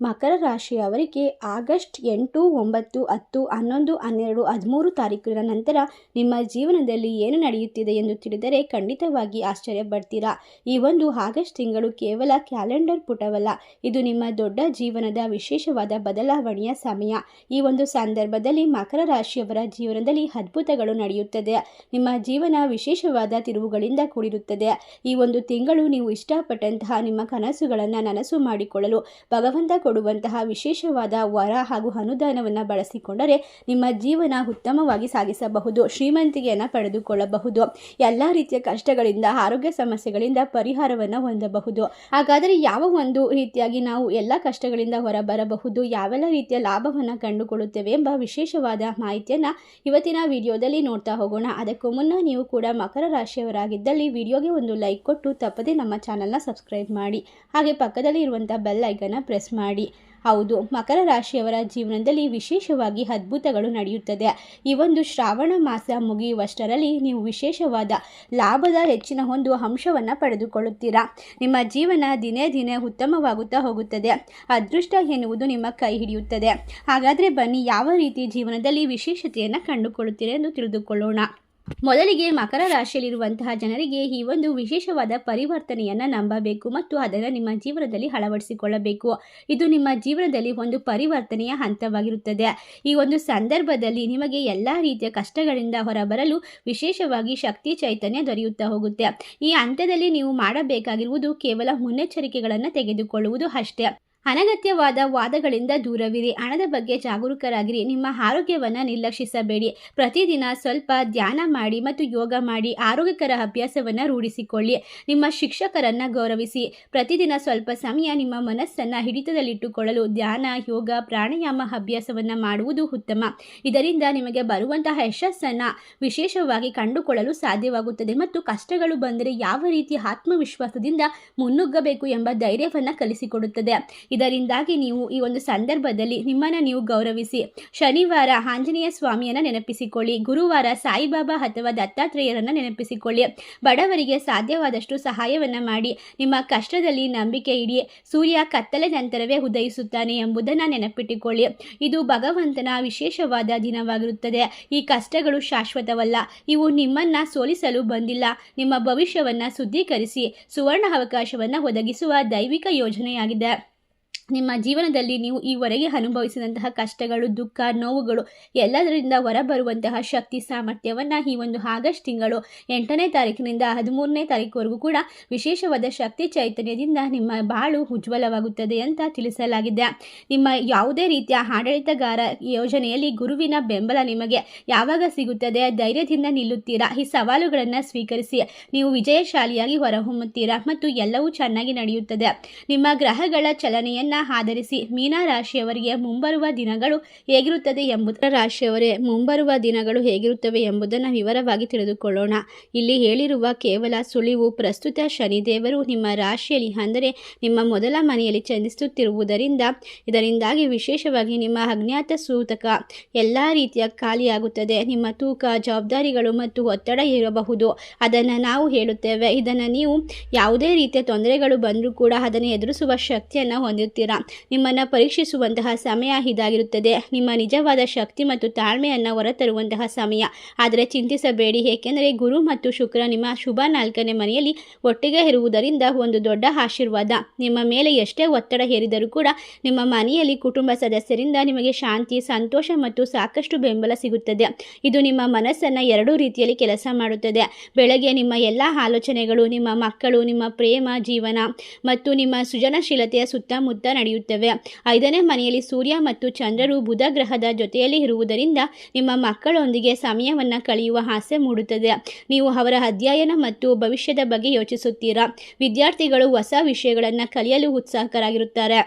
ಮಕರ ರಾಶಿಯವರಿಗೆ ಆಗಸ್ಟ್ ಎಂಟು, ಒಂಬತ್ತು, ಹತ್ತು, ಹನ್ನೊಂದು, ಹನ್ನೆರಡು, ಹದಿಮೂರು ತಾರೀಕಿನ ನಂತರ ನಿಮ್ಮ ಜೀವನದಲ್ಲಿ ಏನು ನಡೆಯುತ್ತಿದೆ ಎಂದು ತಿಳಿದರೆ ಖಂಡಿತವಾಗಿ ಆಶ್ಚರ್ಯ ಪಡ್ತೀರಾ ಈ ಒಂದು ಆಗಸ್ಟ್ ತಿಂಗಳು ಕೇವಲ ಕ್ಯಾಲೆಂಡರ್ ಪುಟವಲ್ಲ, ಇದು ನಿಮ್ಮ ದೊಡ್ಡ ಜೀವನದ ವಿಶೇಷವಾದ ಬದಲಾವಣೆಯ ಸಮಯ. ಈ ಒಂದು ಸಂದರ್ಭದಲ್ಲಿ ಮಕರ ರಾಶಿಯವರ ಜೀವನದಲ್ಲಿ ಅದ್ಭುತಗಳು ನಡೆಯುತ್ತದೆ. ನಿಮ್ಮ ಜೀವನ ವಿಶೇಷವಾದ ತಿರುವುಗಳಿಂದ ಕೂಡಿರುತ್ತದೆ. ಈ ಒಂದು ತಿಂಗಳು ನೀವು ಇಷ್ಟಪಟ್ಟಂತಹ ನಿಮ್ಮ ಕನಸುಗಳನ್ನು ನನಸು ಮಾಡಿಕೊಳ್ಳಲು ಭಗವಂತ ಕೊಡುವಂತಹ ವಿಶೇಷವಾದ ವರ ಹಾಗೂ ಅನುದಾನವನ್ನು ಬಳಸಿಕೊಂಡರೆ ನಿಮ್ಮ ಜೀವನ ಉತ್ತಮವಾಗಿ ಸಾಗಿಸಬಹುದು, ಶ್ರೀಮಂತಿಕೆಯನ್ನು ಪಡೆದುಕೊಳ್ಳಬಹುದು. ಎಲ್ಲ ರೀತಿಯ ಕಷ್ಟಗಳಿಂದ, ಆರೋಗ್ಯ ಸಮಸ್ಯೆಗಳಿಂದ ಪರಿಹಾರವನ್ನು ಹೊಂದಬಹುದು. ಹಾಗಾದರೆ ಯಾವ ಒಂದು ರೀತಿಯಾಗಿ ನಾವು ಎಲ್ಲ ಕಷ್ಟಗಳಿಂದ ಹೊರಬರಬಹುದು, ಯಾವೆಲ್ಲ ರೀತಿಯ ಲಾಭವನ್ನು ಕಂಡುಕೊಳ್ಳುತ್ತೇವೆ ಎಂಬ ವಿಶೇಷವಾದ ಮಾಹಿತಿಯನ್ನು ಇವತ್ತಿನ ವಿಡಿಯೋದಲ್ಲಿ ನೋಡ್ತಾ ಹೋಗೋಣ. ಅದಕ್ಕೂ ಮುನ್ನ ನೀವು ಕೂಡ ಮಕರ ರಾಶಿಯವರಾಗಿದ್ದಲ್ಲಿ ವಿಡಿಯೋಗೆ ಒಂದು ಲೈಕ್ ಕೊಟ್ಟು ತಪ್ಪದೆ ನಮ್ಮ ಚಾನಲ್ನ ಸಬ್ಸ್ಕ್ರೈಬ್ ಮಾಡಿ. ಹಾಗೆ ಪಕ್ಕದಲ್ಲಿ ಇರುವಂಥ ಬೆಲ್ ಐಕನ್ನ ಪ್ರೆಸ್ ಮಾಡಿ. ಹೌದು, ಮಕರ ರಾಶಿಯವರ ಜೀವನದಲ್ಲಿ ವಿಶೇಷವಾಗಿ ಅದ್ಭುತಗಳು ನಡೆಯುತ್ತದೆ. ಈ ಒಂದು ಶ್ರಾವಣ ಮಾಸ ಮುಗಿಯುವಷ್ಟರಲ್ಲಿ ನೀವು ವಿಶೇಷವಾದ ಲಾಭದ ಹೆಚ್ಚಿನ ಒಂದು ಅಂಶವನ್ನು ಪಡೆದುಕೊಳ್ಳುತ್ತೀರಾ? ನಿಮ್ಮ ಜೀವನ ದಿನೇ ದಿನೇ ಉತ್ತಮವಾಗುತ್ತಾ ಹೋಗುತ್ತದೆ. ಅದೃಷ್ಟ ಎನ್ನುವುದು ನಿಮ್ಮ ಕೈ ಹಿಡಿಯುತ್ತದೆ. ಹಾಗಾದರೆ ಬನ್ನಿ, ಯಾವ ರೀತಿ ಜೀವನದಲ್ಲಿ ವಿಶೇಷತೆಯನ್ನು ಕಂಡುಕೊಳ್ಳುತ್ತೀರಾ ಎಂದು ತಿಳಿದುಕೊಳ್ಳೋಣ. ಮೊದಲಿಗೆ ಮಕರ ರಾಶಿಯಲ್ಲಿರುವಂತಹ ಜನರಿಗೆ ಈ ಒಂದು ವಿಶೇಷವಾದ ಪರಿವರ್ತನೆಯನ್ನು ನಂಬಬೇಕು ಮತ್ತು ಅದನ್ನು ನಿಮ್ಮ ಜೀವನದಲ್ಲಿ ಅಳವಡಿಸಿಕೊಳ್ಳಬೇಕು. ಇದು ನಿಮ್ಮ ಜೀವನದಲ್ಲಿ ಒಂದು ಪರಿವರ್ತನೆಯ ಹಂತವಾಗಿರುತ್ತದೆ. ಈ ಒಂದು ಸಂದರ್ಭದಲ್ಲಿ ನಿಮಗೆ ಎಲ್ಲ ರೀತಿಯ ಕಷ್ಟಗಳಿಂದ ಹೊರಬರಲು ವಿಶೇಷವಾಗಿ ಶಕ್ತಿ ಚೈತನ್ಯ ದೊರೆಯುತ್ತಾ ಹೋಗುತ್ತೆ. ಈ ಹಂತದಲ್ಲಿ ನೀವು ಮಾಡಬೇಕಾಗಿರುವುದು ಕೇವಲ ಮುನ್ನೆಚ್ಚರಿಕೆಗಳನ್ನು ತೆಗೆದುಕೊಳ್ಳುವುದು ಅಷ್ಟೇ. ಅನಗತ್ಯವಾದ ವಾದಗಳಿಂದ ದೂರವಿರಿ. ಹಣದ ಬಗ್ಗೆ ಜಾಗರೂಕರಾಗಿರಿ. ನಿಮ್ಮ ಆರೋಗ್ಯವನ್ನು ನಿರ್ಲಕ್ಷಿಸಬೇಡಿ. ಪ್ರತಿದಿನ ಸ್ವಲ್ಪ ಧ್ಯಾನ ಮಾಡಿ ಮತ್ತು ಯೋಗ ಮಾಡಿ ಆರೋಗ್ಯಕರ ಅಭ್ಯಾಸವನ್ನು ರೂಢಿಸಿಕೊಳ್ಳಿ. ನಿಮ್ಮ ಶಿಕ್ಷಕರನ್ನು ಗೌರವಿಸಿ. ಪ್ರತಿದಿನ ಸ್ವಲ್ಪ ಸಮಯ ನಿಮ್ಮ ಮನಸ್ಸನ್ನು ಹಿಡಿತದಲ್ಲಿಟ್ಟುಕೊಳ್ಳಲು ಧ್ಯಾನ, ಯೋಗ, ಪ್ರಾಣಾಯಾಮ ಅಭ್ಯಾಸವನ್ನು ಮಾಡುವುದು ಉತ್ತಮ. ಇದರಿಂದ ನಿಮಗೆ ಬರುವಂತಹ ಯಶಸ್ಸನ್ನು ವಿಶೇಷವಾಗಿ ಕಂಡುಕೊಳ್ಳಲು ಸಾಧ್ಯವಾಗುತ್ತದೆ ಮತ್ತು ಕಷ್ಟಗಳು ಬಂದರೆ ಯಾವ ರೀತಿ ಆತ್ಮವಿಶ್ವಾಸದಿಂದ ಮುನ್ನುಗ್ಗಬೇಕು ಎಂಬ ಧೈರ್ಯವನ್ನು ಕಲಿಸಿಕೊಡುತ್ತದೆ. ಇದರಿಂದಾಗಿ ನೀವು ಈ ಒಂದು ಸಂದರ್ಭದಲ್ಲಿ ನಿಮ್ಮನ್ನು ನೀವು ಗೌರವಿಸಿ ಶನಿವಾರ ಆಂಜನೇಯ ಸ್ವಾಮಿಯನ್ನು ನೆನಪಿಸಿಕೊಳ್ಳಿ, ಗುರುವಾರ ಸಾಯಿಬಾಬಾ ಅಥವಾ ದತ್ತಾತ್ರೇಯರನ್ನು ನೆನಪಿಸಿಕೊಳ್ಳಿ. ಬಡವರಿಗೆ ಸಾಧ್ಯವಾದಷ್ಟು ಸಹಾಯವನ್ನು ಮಾಡಿ, ನಿಮ್ಮ ಕಷ್ಟದಲ್ಲಿ ನಂಬಿಕೆ ಇಡಿ, ಸೂರ್ಯ ಕತ್ತಲೆ ನಂತರವೇ ಉದಯಿಸುತ್ತಾನೆ ಎಂಬುದನ್ನು ನೆನಪಿಟ್ಟುಕೊಳ್ಳಿ. ಇದು ಭಗವಂತನ ವಿಶೇಷವಾದ ದಿನವಾಗಿರುತ್ತದೆ. ಈ ಕಷ್ಟಗಳು ಶಾಶ್ವತವಲ್ಲ. ಇವು ನಿಮ್ಮನ್ನು ಸೋಲಿಸಲು ಬಂದಿಲ್ಲ. ನಿಮ್ಮ ಭವಿಷ್ಯವನ್ನು ಶುದ್ಧೀಕರಿಸಿ ಸುವರ್ಣ ಅವಕಾಶವನ್ನು ಒದಗಿಸುವ ದೈವಿಕ ಯೋಜನೆಯಾಗಿದೆ. ನಿಮ್ಮ ಜೀವನದಲ್ಲಿ ನೀವು ಈವರೆಗೆ ಅನುಭವಿಸಿದಂತಹ ಕಷ್ಟಗಳು, ದುಃಖ, ನೋವುಗಳು ಎಲ್ಲದರಿಂದ ಹೊರಬರುವಂತಹ ಶಕ್ತಿ, ಸಾಮರ್ಥ್ಯವನ್ನು ಈ ಒಂದು ಆಗಸ್ಟ್ ತಿಂಗಳು ಎಂಟನೇ ತಾರೀಕಿನಿಂದ ಹದಿಮೂರನೇ ತಾರೀಕುವರೆಗೂ ಕೂಡ ವಿಶೇಷವಾದ ಶಕ್ತಿ ಚೈತನ್ಯದಿಂದ ನಿಮ್ಮ ಬಾಳು ಉಜ್ವಲವಾಗುತ್ತದೆ ಅಂತ ತಿಳಿಸಲಾಗಿದೆ. ನಿಮ್ಮ ಯಾವುದೇ ರೀತಿಯ ಆಡಳಿತಗಾರ ಯೋಜನೆಯಲ್ಲಿ ಗುರುವಿನ ಬೆಂಬಲ ನಿಮಗೆ ಯಾವಾಗ ಸಿಗುತ್ತದೆ? ಧೈರ್ಯದಿಂದ ನಿಲ್ಲುತ್ತೀರಾ? ಈ ಸವಾಲುಗಳನ್ನು ಸ್ವೀಕರಿಸಿ ನೀವು ವಿಜಯಶಾಲಿಯಾಗಿ ಹೊರಹೊಮ್ಮುತ್ತೀರಾ? ಮತ್ತು ಎಲ್ಲವೂ ಚೆನ್ನಾಗಿ ನಡೆಯುತ್ತದೆ. ನಿಮ್ಮ ಗ್ರಹಗಳ ಚಲನೆಯನ್ನು ಆಧರಿಸಿ ಮೀನಾ ರಾಶಿಯವರಿಗೆ ಮುಂಬರುವ ದಿನಗಳು ಹೇಗಿರುತ್ತದೆ ಎಂಬುದರ ರಾಶಿಯವರೇ, ಮುಂಬರುವ ದಿನಗಳು ಹೇಗಿರುತ್ತವೆ ಎಂಬುದನ್ನು ವಿವರವಾಗಿ ತಿಳಿದುಕೊಳ್ಳೋಣ. ಇಲ್ಲಿ ಹೇಳಿರುವ ಕೇವಲ ಸುಳಿವು, ಪ್ರಸ್ತುತ ಶನಿದೇವರು ನಿಮ್ಮ ರಾಶಿಯಲ್ಲಿ ಅಂದರೆ ನಿಮ್ಮ ಮೊದಲ ಮನೆಯಲ್ಲಿ ಚಂದಿಸುತ್ತಿರುವುದರಿಂದ, ಇದರಿಂದಾಗಿ ವಿಶೇಷವಾಗಿ ನಿಮ್ಮ ಅಜ್ಞಾತ ಸೂತಕ ಎಲ್ಲ ರೀತಿಯ ಖಾಲಿಯಾಗುತ್ತದೆ. ನಿಮ್ಮ ತೂಕ, ಜವಾಬ್ದಾರಿಗಳು ಮತ್ತು ಒತ್ತಡ ಇರಬಹುದು. ಅದನ್ನು ನಾವು ಹೇಳುತ್ತೇವೆ. ಇದನ್ನು ನೀವು ಯಾವುದೇ ರೀತಿಯ ತೊಂದರೆಗಳು ಬಂದರೂ ಕೂಡ ಅದನ್ನು ಎದುರಿಸುವ ಶಕ್ತಿಯನ್ನು ಹೊಂದುತ್ತೀರ ನಿಮ್ಮನ್ನು ಪರೀಕ್ಷಿಸುವಂತಹ ಸಮಯ ಇದಾಗಿರುತ್ತದೆ. ನಿಮ್ಮ ನಿಜವಾದ ಶಕ್ತಿ ಮತ್ತು ತಾಳ್ಮೆಯನ್ನು ಹೊರತರುವಂತಹ ಸಮಯ. ಆದರೆ ಚಿಂತಿಸಬೇಡಿ. ಏಕೆಂದರೆ ಗುರು ಮತ್ತು ಶುಕ್ರ ನಿಮ್ಮ ಶುಭ ನಾಲ್ಕನೇ ಮನೆಯಲ್ಲಿ ಒಟ್ಟಿಗೆ ಇರುವುದರಿಂದ ಒಂದು ದೊಡ್ಡ ಆಶೀರ್ವಾದ. ನಿಮ್ಮ ಮೇಲೆ ಎಷ್ಟೇ ಒತ್ತಡ ಹೇರಿದರೂ ಕೂಡ ನಿಮ್ಮ ಮನೆಯಲ್ಲಿ ಕುಟುಂಬ ಸದಸ್ಯರಿಂದ ನಿಮಗೆ ಶಾಂತಿ, ಸಂತೋಷ ಮತ್ತು ಸಾಕಷ್ಟು ಬೆಂಬಲ ಸಿಗುತ್ತದೆ. ಇದು ನಿಮ್ಮ ಮನಸ್ಸನ್ನು ಎರಡೂ ರೀತಿಯಲ್ಲಿ ಕೆಲಸ ಮಾಡುತ್ತದೆ. ಬೆಳಗ್ಗೆ ನಿಮ್ಮ ಎಲ್ಲ ಆಲೋಚನೆಗಳು, ನಿಮ್ಮ ಮಕ್ಕಳು, ನಿಮ್ಮ ಪ್ರೇಮ, ಜೀವನ ಮತ್ತು ನಿಮ್ಮ ಸೃಜನಶೀಲತೆಯ ಸುತ್ತಮುತ್ತ ನಡೆಯುತ್ತವೆ. ಐದನೇ ಮನೆಯಲ್ಲಿ ಸೂರ್ಯ ಮತ್ತು ಚಂದ್ರರು ಬುಧ ಗ್ರಹದ ಜೊತೆಯಲ್ಲಿ ಇರುವುದರಿಂದ ನಿಮ್ಮ ಮಕ್ಕಳೊಂದಿಗೆ ಸಮಯವನ್ನು ಕಳೆಯುವ ಆಸೆ ಮೂಡುತ್ತದೆ. ನೀವು ಅವರ ಅಧ್ಯಯನ ಮತ್ತು ಭವಿಷ್ಯದ ಬಗ್ಗೆ ಯೋಚಿಸುತ್ತೀರಾ? ವಿದ್ಯಾರ್ಥಿಗಳು ಹೊಸ ವಿಷಯಗಳನ್ನು ಕಲಿಯಲು ಉತ್ಸಾಹಕರಾಗಿರುತ್ತಾರೆ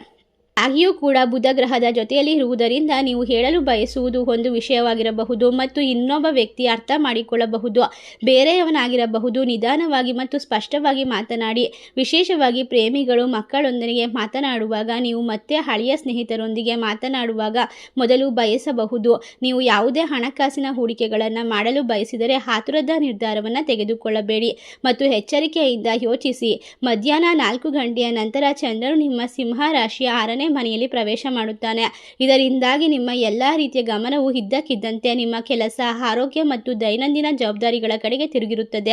ಆಗಿಯೂ ಕೂಡ ಬುಧ ಗ್ರಹದ ಜೊತೆಯಲ್ಲಿ ಇರುವುದರಿಂದ ನೀವು ಹೇಳಲು ಬಯಸುವುದು ಒಂದು ವಿಷಯವಾಗಿರಬಹುದು ಮತ್ತು ಇನ್ನೊಬ್ಬ ವ್ಯಕ್ತಿ ಅರ್ಥ ಮಾಡಿಕೊಳ್ಳಬಹುದು. ಬೇರೆಯವನಾಗಿರಬಹುದು. ನಿಧಾನವಾಗಿ ಮತ್ತು ಸ್ಪಷ್ಟವಾಗಿ ಮಾತನಾಡಿ. ವಿಶೇಷವಾಗಿ ಪ್ರೇಮಿಗಳು, ಮಕ್ಕಳೊಂದಿಗೆ ಮಾತನಾಡುವಾಗ ನೀವು ಮತ್ತೆ ಹಳೆಯ ಸ್ನೇಹಿತರೊಂದಿಗೆ ಮಾತನಾಡುವಾಗ ಮೊದಲು ಬಯಸಬಹುದು. ನೀವು ಯಾವುದೇ ಹಣಕಾಸಿನ ಹೂಡಿಕೆಗಳನ್ನು ಮಾಡಲು ಬಯಸಿದರೆ ಆತುರದ ನಿರ್ಧಾರವನ್ನು ತೆಗೆದುಕೊಳ್ಳಬೇಡಿ ಮತ್ತು ಎಚ್ಚರಿಕೆಯಿಂದ ಯೋಚಿಸಿ. ಮಧ್ಯಾಹ್ನ ನಾಲ್ಕು ಗಂಟೆಯ ನಂತರ ಚಂದ್ರನು ನಿಮ್ಮ ಸಿಂಹ ರಾಶಿಯ ಆರನೇ ಮನೆಯಲ್ಲಿ ಪ್ರವೇಶ ಮಾಡುತ್ತಾನೆ. ಇದರಿಂದಾಗಿ ನಿಮ್ಮ ಎಲ್ಲ ರೀತಿಯ ಗಮನವು ಇದ್ದಕ್ಕಿದ್ದಂತೆ ನಿಮ್ಮ ಕೆಲಸ, ಆರೋಗ್ಯ ಮತ್ತು ದೈನಂದಿನ ಜವಾಬ್ದಾರಿಗಳ ಕಡೆಗೆ ತಿರುಗಿರುತ್ತದೆ.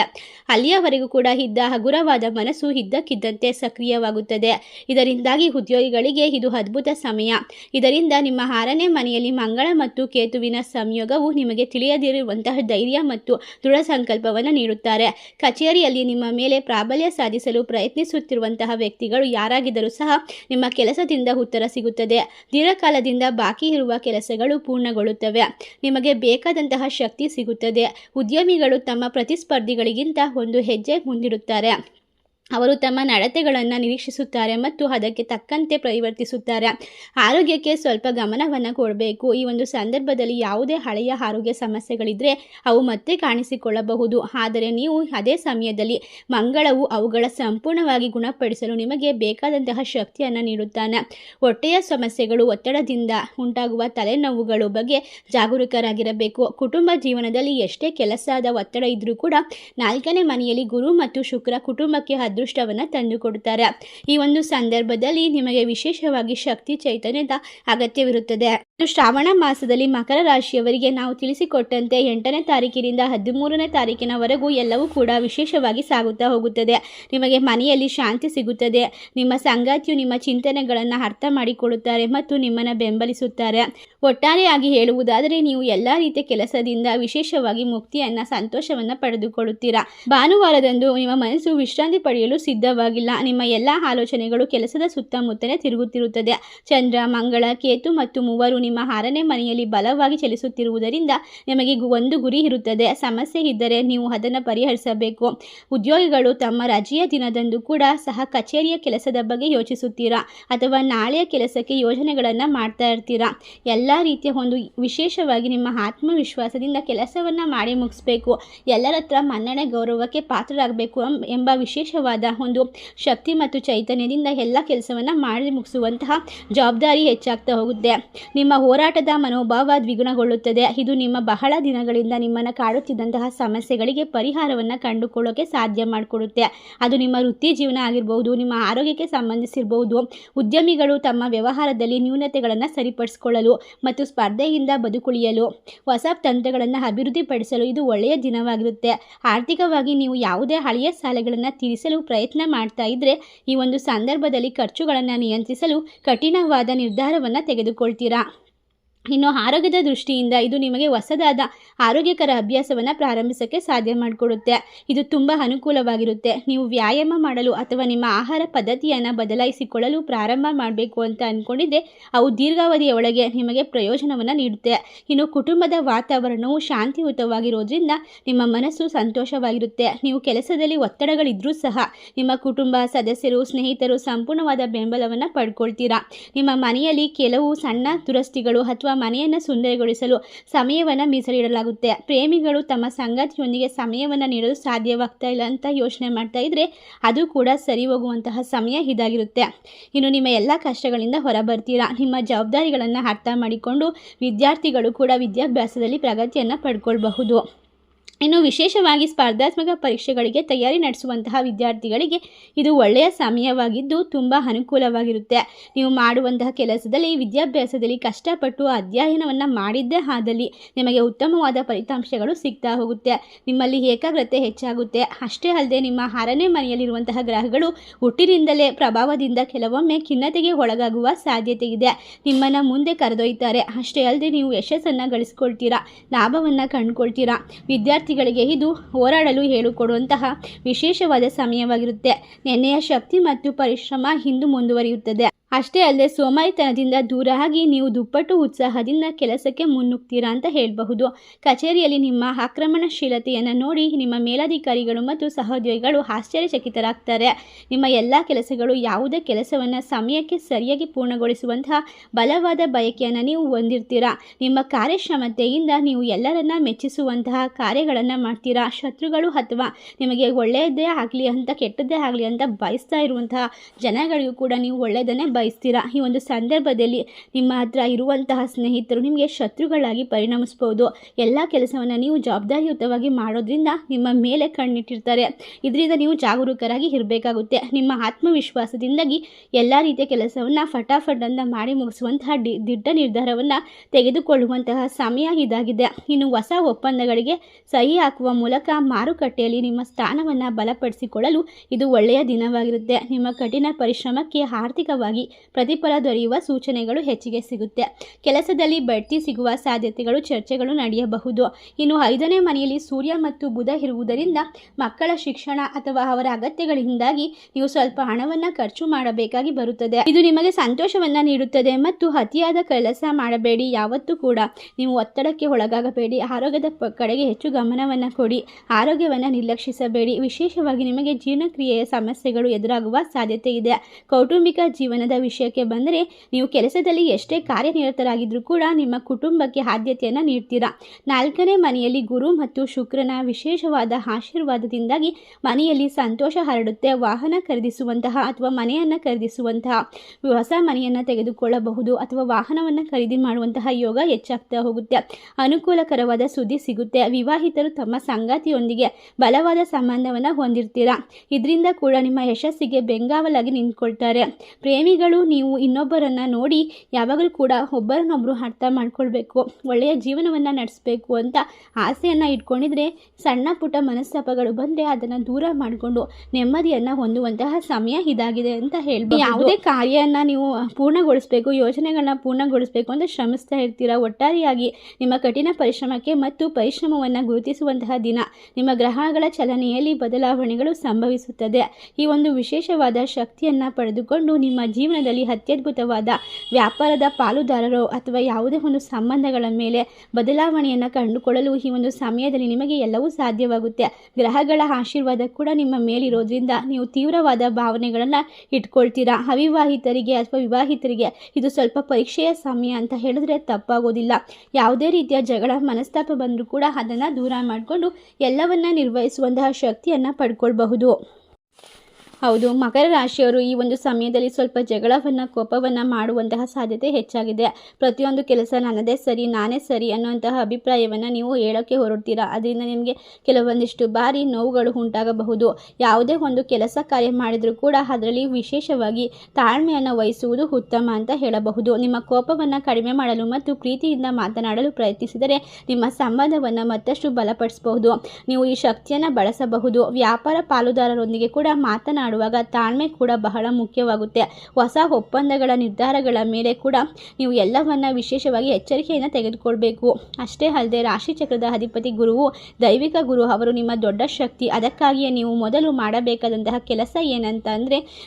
ಅಲ್ಲಿಯವರೆಗೂ ಕೂಡ ಇದ್ದ ಹಗುರವಾದ ಮನಸ್ಸು ಇದ್ದಕ್ಕಿದ್ದಂತೆ ಸಕ್ರಿಯವಾಗುತ್ತದೆ. ಇದರಿಂದಾಗಿ ಉದ್ಯೋಗಿಗಳಿಗೆ ಇದು ಅದ್ಭುತ ಸಮಯ. ಇದರಿಂದ ನಿಮ್ಮ ಆರನೇ ಮನೆಯಲ್ಲಿ ಮಂಗಳ ಮತ್ತು ಕೇತುವಿನ ಸಂಯೋಗವು ನಿಮಗೆ ತಿಳಿಯದಿರುವಂತಹ ಧೈರ್ಯ ಮತ್ತು ದೃಢ ಸಂಕಲ್ಪವನ್ನು ನೀಡುತ್ತಾರೆ. ಕಚೇರಿಯಲ್ಲಿ ನಿಮ್ಮ ಮೇಲೆ ಪ್ರಾಬಲ್ಯ ಸಾಧಿಸಲು ಪ್ರಯತ್ನಿಸುತ್ತಿರುವಂತಹ ವ್ಯಕ್ತಿಗಳು ಯಾರಾಗಿದ್ದರೂ ಸಹ ನಿಮ್ಮ ಕೆಲಸದಿಂದ ಉತ್ತರ ಸಿಗುತ್ತದೆ. ದೀರ್ಘಕಾಲದಿಂದ ಬಾಕಿ ಇರುವ ಕೆಲಸಗಳು ಪೂರ್ಣಗೊಳ್ಳುತ್ತವೆ. ನಿಮಗೆ ಬೇಕಾದಂತಹ ಶಕ್ತಿ ಸಿಗುತ್ತದೆ. ಉದ್ಯಮಿಗಳು ತಮ್ಮ ಪ್ರತಿಸ್ಪರ್ಧಿಗಳಿಗಿಂತ ಒಂದು ಹೆಜ್ಜೆ ಮುಂದಿಡುತ್ತಾರೆ. ಅವರು ತಮ್ಮ ನಡತೆಗಳನ್ನು ನಿರೀಕ್ಷಿಸುತ್ತಾರೆ ಮತ್ತು ಅದಕ್ಕೆ ತಕ್ಕಂತೆ ಪರಿವರ್ತಿಸುತ್ತಾರೆ. ಆರೋಗ್ಯಕ್ಕೆ ಸ್ವಲ್ಪ ಗಮನವನ್ನು ಕೊಡಬೇಕು. ಈ ಒಂದು ಸಂದರ್ಭದಲ್ಲಿ ಯಾವುದೇ ಹಳೆಯ ಆರೋಗ್ಯ ಸಮಸ್ಯೆಗಳಿದ್ದರೆ ಅವು ಮತ್ತೆ ಕಾಣಿಸಿಕೊಳ್ಳಬಹುದು. ಆದರೆ ನೀವು ಅದೇ ಸಮಯದಲ್ಲಿ ಮಂಗಳವು ಅವುಗಳ ಸಂಪೂರ್ಣವಾಗಿ ಗುಣಪಡಿಸಲು ನಿಮಗೆ ಬೇಕಾದಂತಹ ಶಕ್ತಿಯನ್ನು ನೀಡುತ್ತಾನೆ. ಹೊಟ್ಟೆಯ ಸಮಸ್ಯೆಗಳು, ಒತ್ತಡದಿಂದ ಉಂಟಾಗುವ ತಲೆನೋವುಗಳು ಬಗ್ಗೆ ಜಾಗರೂಕರಾಗಿರಬೇಕು. ಕುಟುಂಬ ಜೀವನದಲ್ಲಿ ಎಷ್ಟೇ ಕೆಲಸದ ಒತ್ತಡ ಇದ್ದರೂ ಕೂಡ ನಾಲ್ಕನೇ ಮನೆಯಲ್ಲಿ ಗುರು ಮತ್ತು ಶುಕ್ರ ಕುಟುಂಬಕ್ಕೆ ಅದೃಷ್ಟವನ್ನು ತಂದುಕೊಡುತ್ತಾರೆ. ಈ ಒಂದು ಸಂದರ್ಭದಲ್ಲಿ ನಿಮಗೆ ವಿಶೇಷವಾಗಿ ಶಕ್ತಿ ಚೈತನ್ಯದ ಅಗತ್ಯವಿರುತ್ತದೆ. ಶ್ರಾವಣ ಮಾಸದಲ್ಲಿ ಮಕರ ರಾಶಿಯವರಿಗೆ ನಾವು ತಿಳಿಸಿಕೊಟ್ಟಂತೆ ಎಂಟನೇ ತಾರೀಕಿನಿಂದ ಹದಿಮೂರನೇ ತಾರೀಕಿನವರೆಗೂ ಎಲ್ಲವೂ ಕೂಡ ವಿಶೇಷವಾಗಿ ಸಾಗುತ್ತಾ ಹೋಗುತ್ತದೆ. ನಿಮಗೆ ಮನೆಯಲ್ಲಿ ಶಾಂತಿ ಸಿಗುತ್ತದೆ. ನಿಮ್ಮ ಸಂಗಾತಿಯು ನಿಮ್ಮ ಚಿಂತನೆಗಳನ್ನು ಅರ್ಥ ಮಾಡಿಕೊಳ್ಳುತ್ತಾರೆ ಮತ್ತು ನಿಮ್ಮನ್ನು ಬೆಂಬಲಿಸುತ್ತಾರೆ. ಒಟ್ಟಾರೆಯಾಗಿ ಹೇಳುವುದಾದರೆ ನೀವು ಎಲ್ಲ ರೀತಿಯ ಕೆಲಸದಿಂದ ವಿಶೇಷವಾಗಿ ಮುಕ್ತಿಯನ್ನು, ಸಂತೋಷವನ್ನು ಪಡೆದುಕೊಳ್ಳುತ್ತೀರಾ? ಭಾನುವಾರದಂದು ನಿಮ್ಮ ಮನಸ್ಸು ವಿಶ್ರಾಂತಿ ಪಡೆಯಲು ಸಿದ್ಧವಾಗಿಲ್ಲ. ನಿಮ್ಮ ಎಲ್ಲ ಆಲೋಚನೆಗಳು ಕೆಲಸದ ಸುತ್ತಮುತ್ತಲೇ ತಿರುಗುತ್ತಿರುತ್ತದೆ. ಚಂದ್ರ, ಮಂಗಳ, ಕೇತು ಮತ್ತು ಮೂವರು ನಿಮ್ಮ ಆರನೇ ಮನೆಯಲ್ಲಿ ಬಲವಾಗಿ ಚಲಿಸುತ್ತಿರುವುದರಿಂದ ನಿಮಗೆ ಒಂದು ಗುರಿ ಇರುತ್ತದೆ. ಸಮಸ್ಯೆ ಇದ್ದರೆ ನೀವು ಅದನ್ನು ಪರಿಹರಿಸಬೇಕು. ಉದ್ಯೋಗಿಗಳು ತಮ್ಮ ರಜೆಯ ದಿನದಂದು ಕೂಡ ಸಹ ಕಚೇರಿಯ ಕೆಲಸದ ಬಗ್ಗೆ ಯೋಚಿಸುತ್ತೀರಾ? ಅಥವಾ ನಾಳೆಯ ಕೆಲಸಕ್ಕೆ ಯೋಜನೆಗಳನ್ನು ಮಾಡ್ತಾ ಇರ್ತೀರಾ? ಎಲ್ಲ ರೀತಿಯ ಒಂದು ವಿಶೇಷವಾಗಿ ನಿಮ್ಮ ಆತ್ಮವಿಶ್ವಾಸದಿಂದ ಕೆಲಸವನ್ನು ಮಾಡಿ ಮುಗಿಸ್ಬೇಕು. ಎಲ್ಲರ ಹತ್ರ ಮನ್ನಣೆ, ಗೌರವಕ್ಕೆ ಪಾತ್ರರಾಗಬೇಕು ಎಂಬ ವಿಶೇಷವಾದ ಒಂದು ಶಕ್ತಿ ಮತ್ತು ಚೈತನ್ಯದಿಂದ ಎಲ್ಲ ಕೆಲಸವನ್ನು ಮಾಡಿ ಮುಗಿಸುವಂತಹ ಜವಾಬ್ದಾರಿ ಹೆಚ್ಚಾಗ್ತಾ ಹೋಗುತ್ತೆ. ನಿಮ್ಮ ಹೋರಾಟದ ಮನೋಭಾವ ದ್ವಿಗುಣಗೊಳ್ಳುತ್ತದೆ. ಇದು ನಿಮ್ಮ ಬಹಳ ದಿನಗಳಿಂದ ನಿಮ್ಮನ್ನು ಕಾಡುತ್ತಿದ್ದಂತಹ ಸಮಸ್ಯೆಗಳಿಗೆ ಪರಿಹಾರವನ್ನು ಕಂಡುಕೊಳ್ಳೋಕೆ ಸಾಧ್ಯ ಮಾಡಿಕೊಡುತ್ತೆ. ಅದು ನಿಮ್ಮ ವೃತ್ತಿ ಜೀವನ ಆಗಿರ್ಬೋದು, ನಿಮ್ಮ ಆರೋಗ್ಯಕ್ಕೆ ಸಂಬಂಧಿಸಿರ್ಬೋದು, ಉದ್ಯಮಿಗಳು ತಮ್ಮ ವ್ಯವಹಾರದಲ್ಲಿ ನ್ಯೂನತೆಗಳನ್ನು ಸರಿಪಡಿಸಿಕೊಳ್ಳಲು ಮತ್ತು ಸ್ಪರ್ಧೆಯಿಂದ ಬದುಕುಳಿಯಲು, ಹೊಸ ತಂತ್ರಗಳನ್ನು ಅಭಿವೃದ್ಧಿಪಡಿಸಲು ಇದು ಒಳ್ಳೆಯ ದಿನವಾಗಿರುತ್ತೆ. ಆರ್ಥಿಕವಾಗಿ ನೀವು ಯಾವುದೇ ಹಳೆಯ ಸಾಲಗಳನ್ನು ತೀರಿಸಲು ಪ್ರಯತ್ನ ಮಾಡ್ತಾ ಇದ್ದರೆ ಈ ಒಂದು ಸಂದರ್ಭದಲ್ಲಿ ಖರ್ಚುಗಳನ್ನು ನಿಯಂತ್ರಿಸಲು ಕಠಿಣವಾದ ನಿರ್ಧಾರವನ್ನು ತೆಗೆದುಕೊಳ್ತೀರಾ? ಇನ್ನು ಆರೋಗ್ಯದ ದೃಷ್ಟಿಯಿಂದ ಇದು ನಿಮಗೆ ಹೊಸದಾದ ಆರೋಗ್ಯಕರ ಅಭ್ಯಾಸವನ್ನು ಪ್ರಾರಂಭಿಸೋಕ್ಕೆ ಸಾಧ್ಯ ಮಾಡಿಕೊಡುತ್ತೆ. ಇದು ತುಂಬ ಅನುಕೂಲವಾಗಿರುತ್ತೆ. ನೀವು ವ್ಯಾಯಾಮ ಮಾಡಲು ಅಥವಾ ನಿಮ್ಮ ಆಹಾರ ಪದ್ಧತಿಯನ್ನು ಬದಲಾಯಿಸಿಕೊಳ್ಳಲು ಪ್ರಾರಂಭ ಮಾಡಬೇಕು ಅಂತ ಅಂದ್ಕೊಂಡಿದ್ರೆ ಅವು ದೀರ್ಘಾವಧಿಯ ಒಳಗೆ ನಿಮಗೆ ಪ್ರಯೋಜನವನ್ನು ನೀಡುತ್ತೆ. ಇನ್ನು ಕುಟುಂಬದ ವಾತಾವರಣವು ಶಾಂತಿಯುತವಾಗಿರೋದ್ರಿಂದ ನಿಮ್ಮ ಮನಸ್ಸು ಸಂತೋಷವಾಗಿರುತ್ತೆ. ನೀವು ಕೆಲಸದಲ್ಲಿ ಒತ್ತಡಗಳಿದ್ರೂ ಸಹ ನಿಮ್ಮ ಕುಟುಂಬ ಸದಸ್ಯರು, ಸ್ನೇಹಿತರು ಸಂಪೂರ್ಣವಾದ ಬೆಂಬಲವನ್ನು ಪಡ್ಕೊಳ್ತೀರಾ. ನಿಮ್ಮ ಮನೆಯಲ್ಲಿ ಕೆಲವು ಸಣ್ಣ ದುರಸ್ತಿಗಳು ಅಥವಾ ಮನೆಯನ್ನು ಸುಂದರಗೊಳಿಸಲು ಸಮಯವನ್ನು ಮೀಸಲಿಡಲಾಗುತ್ತೆ. ಪ್ರೇಮಿಗಳು ತಮ್ಮ ಸಂಗಾತಿಯೊಂದಿಗೆ ಸಮಯವನ್ನು ನೀಡಲು ಸಾಧ್ಯವಾಗ್ತಾ ಇಲ್ಲ ಅಂತ ಯೋಚನೆ ಮಾಡ್ತಾ ಇದ್ರೆ ಅದು ಕೂಡ ಸರಿ ಹೋಗುವಂತಹ ಸಮಯ ಇದಾಗಿರುತ್ತೆ. ಇನ್ನು ನಿಮ್ಮ ಎಲ್ಲ ಕಷ್ಟಗಳಿಂದ ಹೊರಬರ್ತೀರಾ? ನಿಮ್ಮ ಜವಾಬ್ದಾರಿಗಳನ್ನು ಅರ್ಥ ಮಾಡಿಕೊಂಡು ವಿದ್ಯಾರ್ಥಿಗಳು ಕೂಡ ವಿದ್ಯಾಭ್ಯಾಸದಲ್ಲಿ ಪ್ರಗತಿಯನ್ನು ಪಡ್ಕೊಳ್ಬಹುದು. ಇನ್ನು ವಿಶೇಷವಾಗಿ ಸ್ಪರ್ಧಾತ್ಮಕ ಪರೀಕ್ಷೆಗಳಿಗೆ ತಯಾರಿ ನಡೆಸುವಂತಹ ವಿದ್ಯಾರ್ಥಿಗಳಿಗೆ ಇದು ಒಳ್ಳೆಯ ಸಮಯವಾಗಿದ್ದು ತುಂಬ ಅನುಕೂಲವಾಗಿರುತ್ತೆ. ನೀವು ಮಾಡುವಂತಹ ಕೆಲಸದಲ್ಲಿ, ವಿದ್ಯಾಭ್ಯಾಸದಲ್ಲಿ ಕಷ್ಟಪಟ್ಟು ಅಧ್ಯಯನವನ್ನು ಮಾಡಿದ್ದೇ ಆದಲ್ಲಿ ನಿಮಗೆ ಉತ್ತಮವಾದ ಫಲಿತಾಂಶಗಳು ಸಿಗ್ತಾ ಹೋಗುತ್ತೆ. ನಿಮ್ಮಲ್ಲಿ ಏಕಾಗ್ರತೆ ಹೆಚ್ಚಾಗುತ್ತೆ. ಅಷ್ಟೇ ಅಲ್ಲದೆ ನಿಮ್ಮ ಆರನೇ ಮನೆಯಲ್ಲಿರುವಂತಹ ಗ್ರಹಗಳು ಹುಟ್ಟಿನಿಂದಲೇ ಪ್ರಭಾವದಿಂದ ಕೆಲವೊಮ್ಮೆ ಖಿನ್ನತೆಗೆ ಒಳಗಾಗುವ ಸಾಧ್ಯತೆ ಇದೆ. ನಿಮ್ಮನ್ನು ಮುಂದೆ ಕರೆದೊಯ್ತಾರೆ. ಅಷ್ಟೇ ಅಲ್ಲದೆ ನೀವು ಯಶಸ್ಸನ್ನು ಗಳಿಸ್ಕೊಳ್ತೀರಾ, ಲಾಭವನ್ನು ಕಂಡುಕೊಳ್ತೀರಾ. ವಿದ್ಯಾರ್ಥಿಗಳಿಗೆ ಇದು ಹೋರಾಡಲು ಹೇಳಿಕೊಡುವಂತಹ ವಿಶೇಷವಾದ ಸಮಯವಾಗಿರುತ್ತೆ. ನೆನ್ನೆಯ ಶಕ್ತಿ ಮತ್ತು ಪರಿಶ್ರಮ ಇಂದು ಮುಂದುವರಿಯುತ್ತದೆ. ಅಷ್ಟೇ ಅಲ್ಲದೆ ಸೋಮಾರಿತನದಿಂದ ದೂರ ಆಗಿ ನೀವು ದುಪ್ಪಟ್ಟು ಉತ್ಸಾಹದಿಂದ ಕೆಲಸಕ್ಕೆ ಮುನ್ನುಗ್ತೀರಾ ಅಂತ ಹೇಳಬಹುದು. ಕಚೇರಿಯಲ್ಲಿ ನಿಮ್ಮ ಆಕ್ರಮಣಶೀಲತೆಯನ್ನು ನೋಡಿ ನಿಮ್ಮ ಮೇಲಧಿಕಾರಿಗಳು ಮತ್ತು ಸಹೋದ್ಯೋಗಿಗಳು ಆಶ್ಚರ್ಯಚಕಿತರಾಗ್ತಾರೆ. ನಿಮ್ಮ ಎಲ್ಲ ಕೆಲಸಗಳು ಯಾವುದೇ ಕೆಲಸವನ್ನು ಸಮಯಕ್ಕೆ ಸರಿಯಾಗಿ ಪೂರ್ಣಗೊಳಿಸುವಂತಹ ಬಲವಾದ ಬಯಕೆಯನ್ನು ನೀವು ಹೊಂದಿರ್ತೀರಾ? ನಿಮ್ಮ ಕಾರ್ಯಕ್ಷಮತೆಯಿಂದ ನೀವು ಎಲ್ಲರನ್ನ ಮೆಚ್ಚಿಸುವಂತಹ ಕಾರ್ಯಗಳನ್ನು ಮಾಡ್ತೀರಾ? ಶತ್ರುಗಳು ಅಥವಾ ನಿಮಗೆ ಒಳ್ಳೆಯದೇ ಆಗಲಿ ಅಂತ ಕೆಟ್ಟದ್ದೇ ಆಗಲಿ ಅಂತ ಬಯಸ್ತಾ ಇರುವಂತಹ ಜನಗಳಿಗೂ ಕೂಡ ನೀವು ಒಳ್ಳೆಯದನ್ನೇ ಬಯಸ್ತೀರಾ? ಈ ಒಂದು ಸಂದರ್ಭದಲ್ಲಿ ನಿಮ್ಮ ಹತ್ರ ಇರುವಂತಹ ಸ್ನೇಹಿತರು ನಿಮಗೆ ಶತ್ರುಗಳಾಗಿ ಪರಿಣಮಿಸ್ಬೋದು. ಎಲ್ಲ ಕೆಲಸವನ್ನು ನೀವು ಜವಾಬ್ದಾರಿಯುತವಾಗಿ ಮಾಡೋದ್ರಿಂದ ನಿಮ್ಮ ಮೇಲೆ ಕಣ್ಣಿಟ್ಟಿರ್ತಾರೆ. ಇದರಿಂದ ನೀವು ಜಾಗರೂಕರಾಗಿ ಇರಬೇಕಾಗುತ್ತೆ. ನಿಮ್ಮ ಆತ್ಮವಿಶ್ವಾಸದಿಂದಾಗಿ ಎಲ್ಲ ರೀತಿಯ ಕೆಲಸವನ್ನು ಫಟಾಫಟ್ ಮಾಡಿ ಮುಗಿಸುವಂತಹ ಡಿ ದಿಟ್ಟ ನಿರ್ಧಾರವನ್ನು ತೆಗೆದುಕೊಳ್ಳುವಂತಹ ಸಮಯ ಇದಾಗಿದೆ. ಇನ್ನು ಹೊಸ ಒಪ್ಪಂದಗಳಿಗೆ ಸಹಿ ಹಾಕುವ ಮೂಲಕ ಮಾರುಕಟ್ಟೆಯಲ್ಲಿ ನಿಮ್ಮ ಸ್ಥಾನವನ್ನು ಬಲಪಡಿಸಿಕೊಳ್ಳಲು ಇದು ಒಳ್ಳೆಯ ದಿನವಾಗಿರುತ್ತೆ. ನಿಮ್ಮ ಕಠಿಣ ಪರಿಶ್ರಮಕ್ಕೆ ಆರ್ಥಿಕವಾಗಿ ಪ್ರತಿಫಲ ದೊರೆಯುವ ಸೂಚನೆಗಳು ಹೆಚ್ಚಿಗೆ ಸಿಗುತ್ತೆ. ಕೆಲಸದಲ್ಲಿ ಬಡ್ತಿ ಸಿಗುವ ಸಾಧ್ಯತೆಗಳು, ಚರ್ಚೆಗಳು ನಡೆಯಬಹುದು. ಇನ್ನು ಐದನೇ ಮನೆಯಲ್ಲಿ ಸೂರ್ಯ ಮತ್ತು ಬುಧ ಇರುವುದರಿಂದ ಮಕ್ಕಳ ಶಿಕ್ಷಣ ಅಥವಾ ಅವರ ಅಗತ್ಯಗಳಿಂದಾಗಿ ನೀವು ಸ್ವಲ್ಪ ಹಣವನ್ನು ಖರ್ಚು ಮಾಡಬೇಕಾಗಿ ಬರುತ್ತದೆ. ಇದು ನಿಮಗೆ ಸಂತೋಷವನ್ನು ನೀಡುತ್ತದೆ ಮತ್ತು ಅತಿಯಾದ ಕೆಲಸ ಮಾಡಬೇಡಿ. ಯಾವತ್ತೂ ಕೂಡ ನೀವು ಒತ್ತಡಕ್ಕೆ ಒಳಗಾಗಬೇಡಿ. ಆರೋಗ್ಯದ ಕಡೆಗೆ ಹೆಚ್ಚು ಗಮನವನ್ನು ಕೊಡಿ. ಆರೋಗ್ಯವನ್ನು ನಿರ್ಲಕ್ಷಿಸಬೇಡಿ. ವಿಶೇಷವಾಗಿ ನಿಮಗೆ ಜೀರ್ಣಕ್ರಿಯೆಯ ಸಮಸ್ಯೆಗಳು ಎದುರಾಗುವ ಸಾಧ್ಯತೆ ಇದೆ. ಕೌಟುಂಬಿಕ ಜೀವನದ ವಿಷಯಕ್ಕೆ ಬಂದರೆ ನೀವು ಕೆಲಸದಲ್ಲಿ ಎಷ್ಟೇ ಕಾರ್ಯನಿರತರಾಗಿದ್ದರೂ ಕೂಡ ನಿಮ್ಮ ಕುಟುಂಬಕ್ಕೆ ಆದ್ಯತೆಯನ್ನು ನೀಡ್ತೀರಾ? ನಾಲ್ಕನೇ ಮನೆಯಲ್ಲಿ ಗುರು ಮತ್ತು ಶುಕ್ರನ ವಿಶೇಷವಾದ ಆಶೀರ್ವಾದದಿಂದಾಗಿ ಮನೆಯಲ್ಲಿ ಸಂತೋಷ ಹರಡುತ್ತೆ. ವಾಹನ ಖರೀದಿಸುವಂತಹ ಅಥವಾ ಮನೆಯನ್ನು ಖರೀದಿಸುವಂತಹ ಹೊಸ ಮನೆಯನ್ನು ತೆಗೆದುಕೊಳ್ಳಬಹುದು ಅಥವಾ ವಾಹನವನ್ನು ಖರೀದಿ ಮಾಡುವಂತಹ ಯೋಗ ಹೆಚ್ಚಾಗ್ತಾ ಹೋಗುತ್ತೆ. ಅನುಕೂಲಕರವಾದ ಸುದ್ದಿ ಸಿಗುತ್ತೆ. ವಿವಾಹಿತರು ತಮ್ಮ ಸಂಗಾತಿಯೊಂದಿಗೆ ಬಲವಾದ ಸಂಬಂಧವನ್ನು ಹೊಂದಿರ್ತೀರಾ? ಇದರಿಂದ ಕೂಡ ನಿಮ್ಮ ಯಶಸ್ಸಿಗೆ ಬೆಂಗಾವಲಾಗಿ ನಿಂತ್ಕೊಳ್ತಾರೆ. ಪ್ರೇಮಿಗಳು ನೀವು ಇನ್ನೊಬ್ಬರನ್ನು ನೋಡಿ ಯಾವಾಗಲೂ ಕೂಡ ಒಬ್ಬರನ್ನೊಬ್ಬರು ಅರ್ಥ ಮಾಡ್ಕೊಳ್ಬೇಕು, ಒಳ್ಳೆಯ ಜೀವನವನ್ನು ನಡೆಸಬೇಕು ಅಂತ ಆಸೆಯನ್ನು ಇಟ್ಕೊಂಡಿದ್ರೆ, ಸಣ್ಣ ಪುಟ್ಟ ಮನಸ್ತಾಪಗಳು ಬಂದರೆ ಅದನ್ನು ದೂರ ಮಾಡಿಕೊಂಡು ನೆಮ್ಮದಿಯನ್ನು ಹೊಂದುವಂತಹ ಸಮಯ ಇದಾಗಿದೆ ಅಂತ ಹೇಳಿ ಯಾವುದೇ ಕಾರ್ಯನ ನೀವು ಪೂರ್ಣಗೊಳಿಸಬೇಕು, ಯೋಜನೆಗಳನ್ನ ಪೂರ್ಣಗೊಳಿಸಬೇಕು ಅಂತ ಶ್ರಮಿಸ್ತಾ ಇರ್ತೀರಾ, ಒಟ್ಟಾರೆಯಾಗಿ ನಿಮ್ಮ ಕಠಿಣ ಪರಿಶ್ರಮಕ್ಕೆ ಮತ್ತು ಪರಿಶ್ರಮವನ್ನು ಗುರುತಿಸುವಂತಹ ದಿನ ನಿಮ್ಮ ಗ್ರಹಗಳ ಚಲನೆಯಲ್ಲಿ ಬದಲಾವಣೆಗಳು ಸಂಭವಿಸುತ್ತದೆ. ಈ ಒಂದು ವಿಶೇಷವಾದ ಶಕ್ತಿಯನ್ನು ಪಡೆದುಕೊಂಡು ನಿಮ್ಮ ಜೀವನದಲ್ಲಿ ಅತ್ಯದ್ಭುತವಾದ ವ್ಯಾಪಾರದ ಪಾಲುದಾರರು ಅಥವಾ ಯಾವುದೇ ಒಂದು ಸಂಬಂಧಗಳ ಮೇಲೆ ಬದಲಾವಣೆಯನ್ನು ಕಂಡುಕೊಳ್ಳಲು ಈ ಒಂದು ಸಮಯದಲ್ಲಿ ನಿಮಗೆ ಎಲ್ಲವೂ ಸಾಧ್ಯವಾಗುತ್ತೆ. ಗ್ರಹಗಳ ಆಶೀರ್ವಾದ ಕೂಡ ನಿಮ್ಮ ಮೇಲಿರೋದ್ರಿಂದ ನೀವು ತೀವ್ರವಾದ ಭಾವನೆಗಳನ್ನು ಇಟ್ಕೊಳ್ತೀರಾ. ಅವಿವಾಹಿತರಿಗೆ ಅಥವಾ ವಿವಾಹಿತರಿಗೆ ಇದು ಸ್ವಲ್ಪ ಪರೀಕ್ಷೆಯ ಸಮಯ ಅಂತ ಹೇಳಿದ್ರೆ ತಪ್ಪಾಗೋದಿಲ್ಲ. ಯಾವುದೇ ರೀತಿಯ ಜಗಳ, ಮನಸ್ತಾಪ ಬಂದರೂ ಕೂಡ ಅದನ್ನು ದೂರ ಮಾಡಿಕೊಂಡು ಎಲ್ಲವನ್ನ ನಿರ್ವಹಿಸುವಂತಹ ಶಕ್ತಿಯನ್ನು ಪಡ್ಕೊಳ್ಬಹುದು. ಹೌದು, ಮಕರ ರಾಶಿಯವರು ಈ ಒಂದು ಸಮಯದಲ್ಲಿ ಸ್ವಲ್ಪ ಜಗಳವನ್ನು, ಕೋಪವನ್ನು ಮಾಡುವಂತಹ ಸಾಧ್ಯತೆ ಹೆಚ್ಚಾಗಿದೆ. ಪ್ರತಿಯೊಂದು ಕೆಲಸ ನನ್ನದೇ ಸರಿ, ನಾನೇ ಸರಿ ಅನ್ನುವಂತಹ ಅಭಿಪ್ರಾಯವನ್ನು ನೀವು ಹೇಳೋಕ್ಕೆ ಹೊರಡ್ತೀರಾ? ಅದರಿಂದ ನಿಮಗೆ ಕೆಲವೊಂದಿಷ್ಟು ಬಾರಿ ನೋವುಗಳು ಉಂಟಾಗಬಹುದು. ಯಾವುದೇ ಒಂದು ಕೆಲಸ ಕಾರ್ಯ ಮಾಡಿದರೂ ಕೂಡ ಅದರಲ್ಲಿ ವಿಶೇಷವಾಗಿ ತಾಳ್ಮೆಯನ್ನು ವಹಿಸುವುದು ಉತ್ತಮ ಅಂತ ಹೇಳಬಹುದು. ನಿಮ್ಮ ಕೋಪವನ್ನು ಕಡಿಮೆ ಮಾಡಲು ಮತ್ತು ಪ್ರೀತಿಯಿಂದ ಮಾತನಾಡಲು ಪ್ರಯತ್ನಿಸಿದರೆ ನಿಮ್ಮ ಸಂಬಂಧವನ್ನು ಮತ್ತಷ್ಟು ಬಲಪಡಿಸಬಹುದು. ನೀವು ಈ ಶಕ್ತಿಯನ್ನು ಬಳಸಬಹುದು. ವ್ಯಾಪಾರ ಪಾಲುದಾರರೊಂದಿಗೆ ಕೂಡ ಮಾತನಾಡುವಾಗ ತಾಳ್ಮೆ ಕೂಡ ಬಹಳ ಮುಖ್ಯವಾಗುತ್ತೆ. ಹೊಸ ಒಪ್ಪಂದಗಳ ನಿರ್ಧಾರಗಳ ಮೇಲೆ ಕೂಡ ನೀವು ಎಲ್ಲವನ್ನ ವಿಶೇಷವಾಗಿ ಎಚ್ಚರಿಕೆಯನ್ನು ತೆಗೆದುಕೊಳ್ಬೇಕು. ಅಷ್ಟೇ ಅಲ್ಲದೆ ರಾಶಿಚಕ್ರದ ಅಧಿಪತಿ ಗುರುವು, ದೈವಿಕ ಗುರು ಅವರು ನಿಮ್ಮ ದೊಡ್ಡ ಶಕ್ತಿ. ಅದಕ್ಕಾಗಿಯೇ ನೀವು ಮೊದಲು ಮಾಡಬೇಕಾದಂತಹ ಕೆಲಸ ಏನಂತ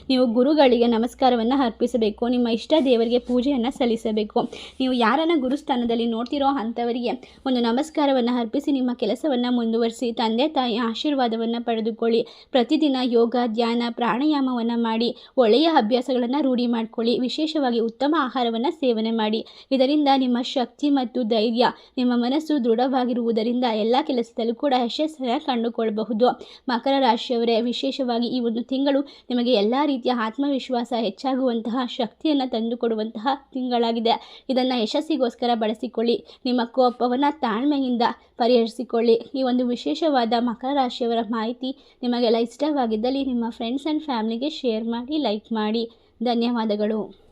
ನೀವು ಗುರುಗಳಿಗೆ ನಮಸ್ಕಾರವನ್ನು ಅರ್ಪಿಸಬೇಕು. ನಿಮ್ಮ ಇಷ್ಟ ದೇವರಿಗೆ ಪೂಜೆಯನ್ನು ಸಲ್ಲಿಸಬೇಕು. ನೀವು ಯಾರನ್ನು ಗುರುಸ್ಥಾನದಲ್ಲಿ ನೋಡ್ತಿರೋ ಅಂಥವರಿಗೆ ಒಂದು ನಮಸ್ಕಾರವನ್ನು ಅರ್ಪಿಸಿ, ನಿಮ್ಮ ಕೆಲಸವನ್ನು ಮುಂದುವರಿಸಿ, ತಂದೆ ತಾಯಿ ಆಶೀರ್ವಾದವನ್ನು ಪಡೆದುಕೊಳ್ಳಿ. ಪ್ರತಿದಿನ ಯೋಗ, ಧ್ಯಾನ ಪ್ರಾಣಾಯಾಮವನ್ನು ಮಾಡಿ, ಒಳ್ಳೆಯ ಅಭ್ಯಾಸಗಳನ್ನು ರೂಢಿ ಮಾಡಿಕೊಳ್ಳಿ, ವಿಶೇಷವಾಗಿ ಉತ್ತಮ ಆಹಾರವನ್ನು ಸೇವನೆ ಮಾಡಿ. ಇದರಿಂದ ನಿಮ್ಮ ಶಕ್ತಿ ಮತ್ತು ಧೈರ್ಯ, ನಿಮ್ಮ ಮನಸ್ಸು ದೃಢವಾಗಿರುವುದರಿಂದ ಎಲ್ಲ ಕೆಲಸದಲ್ಲೂ ಕೂಡ ಯಶಸ್ಸನ್ನು ಕಂಡುಕೊಳ್ಳಬಹುದು. ಮಕರ ರಾಶಿಯವರೇ, ವಿಶೇಷವಾಗಿ ಈ ಒಂದು ತಿಂಗಳು ನಿಮಗೆ ಎಲ್ಲ ರೀತಿಯ ಆತ್ಮವಿಶ್ವಾಸ ಹೆಚ್ಚಾಗುವಂತಹ ಶಕ್ತಿಯನ್ನು ತಂದುಕೊಡುವಂತಹ ತಿಂಗಳಾಗಿದೆ. ಇದನ್ನು ಯಶಸ್ಸಿಗೋಸ್ಕರ ಬಳಸಿಕೊಳ್ಳಿ. ನಿಮ್ಮ ಕೋಪವನ್ನು ತಾಳ್ಮೆಯಿಂದ ಪರಿಹರಿಸಿಕೊಳ್ಳಿ. ಈ ಒಂದು ವಿಶೇಷವಾದ ಮಕರ ರಾಶಿಯವರ ಮಾಹಿತಿ ನಿಮಗೆಲ್ಲ ಇಷ್ಟವಾಗಿದ್ದಲ್ಲಿ ನಿಮ್ಮ ಫ್ರೆಂಡ್ಸ್ ಆ್ಯಂಡ್ ಫ್ಯಾಮ್ಲಿಗೆ ಶೇರ್ ಮಾಡಿ ಲೈಕ್ ಮಾಡಿ. ಧನ್ಯವಾದಗಳು.